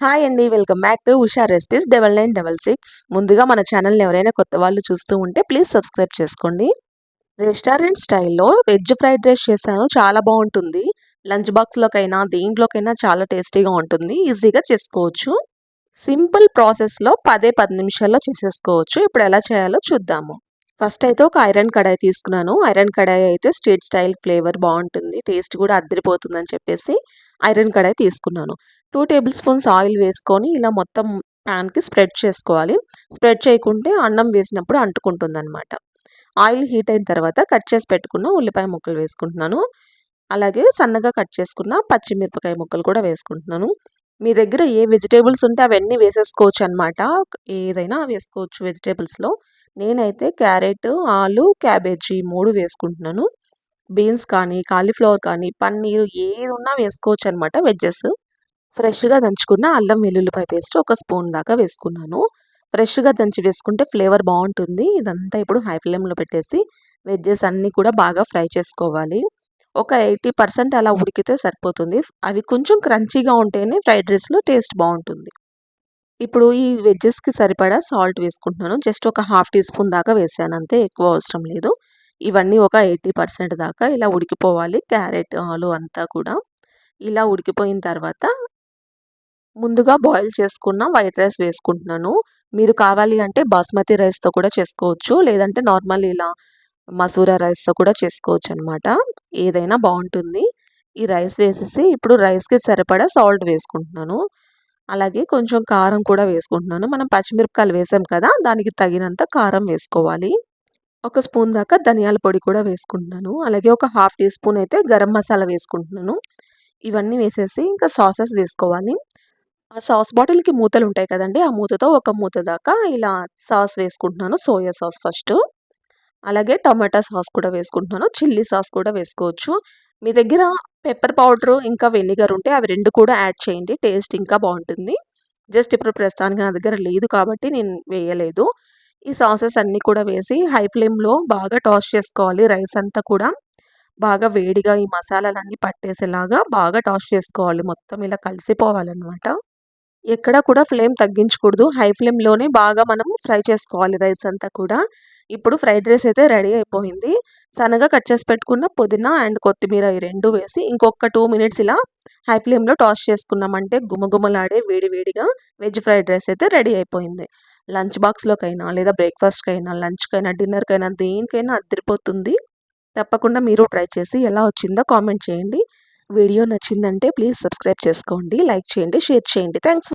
Hi అండి welcome back to Usha recipes double nine double six ముందుగా మన ఛానల్ని ఎవరైనా కొత్త వాళ్ళు చూస్తూ ఉంటే ప్లీజ్ సబ్స్క్రైబ్ చేసుకోండి. రెస్టారెంట్ స్టైల్లో వెజ్ ఫ్రైడ్ రైస్ చేశాను చాలా బాగుంటుంది. లంచ్ బాక్స్లోకైనా దేంట్లోకైనా చాలా టేస్టీగా ఉంటుంది ఈజీగా చేసుకోవచ్చు. సింపుల్ ప్రాసెస్లో పదే పది నిమిషాల్లో చేసేసుకోవచ్చు. ఇప్పుడు ఎలా చేయాలో చూద్దాము. ఫస్ట్ అయితే ఒక ఐరన్ కడాయి తీసుకున్నాను. ఐరన్ కడాయి అయితే స్ట్రీట్ స్టైల్ ఫ్లేవర్ బాగుంటుంది. టేస్ట్ కూడా అద్దరిపోతుందని చెప్పేసి ఐరన్ కడాయి తీసుకున్నాను. టూ టేబుల్ స్పూన్స్ ఆయిల్ వేసుకొని ఇలా మొత్తం ప్యాన్కి స్ప్రెడ్ చేసుకోవాలి. స్ప్రెడ్ చేయకుంటే అన్నం వేసినప్పుడు అంటుకుంటుంది అనమాట ఆయిల్ హీట్ అయిన తర్వాత కట్ చేసి పెట్టుకున్న ఉల్లిపాయ ముక్కలు వేసుకుంటున్నాను. అలాగే సన్నగా కట్ చేసుకున్న పచ్చిమిరపకాయ ముక్కలు కూడా వేసుకుంటున్నాను. మీ దగ్గర ఏ వెజిటేబుల్స్ ఉంటే అవన్నీ వేసేసుకోవచ్చు అనమాట ఏదైనా వేసుకోవచ్చు వెజిటేబుల్స్లో. నేనైతే క్యారెట్ ఆలు క్యాబేజీ మూడు వేసుకుంటున్నాను. బీన్స్ కానీ కాలీఫ్లవర్ కానీ పన్నీరు ఏది ఉన్నా వేసుకోవచ్చు అనమాట వెజ్జెస్. ఫ్రెష్గా దంచుకున్న అల్లం వెల్లుల్లిపాయ పేస్ట్ ఒక స్పూన్ దాకా వేసుకున్నాను. ఫ్రెష్గా దంచి వేసుకుంటే ఫ్లేవర్ బాగుంటుంది. ఇదంతా ఇప్పుడు హై ఫ్లేమ్లో పెట్టేసి వెజ్జెస్ అన్నీ కూడా బాగా ఫ్రై చేసుకోవాలి. ఒక ఎయిటీ పర్సెంట్ అలా ఉడికితే సరిపోతుంది. అవి కొంచెం క్రంచీగా ఉంటేనే ఫ్రైడ్ రైస్లో టేస్ట్ బాగుంటుంది. ఇప్పుడు ఈ వెజ్జెస్కి సరిపడా సాల్ట్ వేసుకుంటున్నాను. జస్ట్ ఒక హాఫ్ టీ స్పూన్ దాకా వేసాను అంతే ఎక్కువ అవసరం లేదు. ఇవన్నీ ఒక ఎయిటీ పర్సెంట్ దాకా ఇలా ఉడికిపోవాలి క్యారెట్ ఆలు అంతా కూడా. ఇలా ఉడికిపోయిన తర్వాత ముందుగా బాయిల్ చేసుకున్న వైట్ రైస్ వేసుకుంటున్నాను. మీరు కావాలి అంటే బాస్మతి రైస్తో కూడా చేసుకోవచ్చు. లేదంటే నార్మల్ ఇలా మసూర రైస్తో కూడా చేసుకోవచ్చు అనమాట ఏదైనా బాగుంటుంది. ఈ రైస్ వేసేసి ఇప్పుడు రైస్కి సరిపడా సాల్ట్ వేసుకుంటున్నాను. అలాగే కొంచెం కారం కూడా వేసుకుంటున్నాను. మనం పచ్చిమిరపకాయలు వేసాం కదా దానికి తగినంత కారం వేసుకోవాలి. ఒక స్పూన్ దాకా ధనియాల పొడి కూడా వేసుకుంటున్నాను. అలాగే ఒక హాఫ్ టీ స్పూన్ అయితే గరం మసాలా వేసుకుంటున్నాను. ఇవన్నీ వేసేసి ఇంకా సాసెస్ వేసుకోవాలి. ఆ సాస్ బాటిల్కి మూతలు ఉంటాయి కదండి ఆ మూతతో ఒక మూత దాకా ఇలా సాస్ వేసుకుంటున్నాను సోయా సాస్ ఫస్ట్. అలాగే టమాటా సాస్ కూడా వేసుకుంటున్నాను. చిల్లీ సాస్ కూడా వేసుకోవచ్చు. మీ దగ్గర పెప్పర్ పౌడరు ఇంకా వెనిగర్ ఉంటే అవి రెండు కూడా యాడ్ చేయండి. టేస్ట్ ఇంకా బాగుంటుంది. జస్ట్ ఇప్పుడు ప్రస్తుతానికి నా దగ్గర లేదు కాబట్టి నేను వేయలేదు. ఈ సాసెస్ అన్నీ కూడా వేసి హై ఫ్లేమ్లో బాగా టాస్ చేసుకోవాలి. రైస్ అంతా కూడా బాగా వేడిగా ఈ మసాలాలన్నీ పట్టేసేలాగా బాగా టాస్ చేసుకోవాలి. మొత్తం ఇలా కలిసిపోవాలన్నమాట. ఎక్కడ కూడా ఫ్లేమ్ తగ్గించకూడదు. హై ఫ్లేమ్లోనే బాగా మనం ఫ్రై చేసుకోవాలి రైస్ అంతా కూడా. ఇప్పుడు ఫ్రైడ్ రైస్ అయితే రెడీ అయిపోయింది. సన్నగా కట్ చేసి పెట్టుకున్న పుదీనా అండ్ కొత్తిమీర ఈ రెండు వేసి ఇంకొక టూ మినిట్స్ ఇలా హై ఫ్లేమ్లో టాస్ చేసుకున్నామంటే గుమగుమలాడే వేడి వేడిగా వెజ్ ఫ్రైడ్ రైస్ అయితే రెడీ అయిపోయింది. లంచ్ బాక్స్లోకైనా లేదా బ్రేక్ఫాస్ట్కైనా లంచ్కైనా డిన్నర్కైనా దేనికైనా అద్దరిపోతుంది తప్పకుండా మీరు ట్రై చేసి ఎలా వచ్చిందో కామెంట్ చేయండి. వీడియో నచ్చిందంటే ప్లీజ్ సబ్స్క్రైబ్ చేసుకోండి లైక్ చేయండి షేర్ చేయండి. థ్యాంక్స్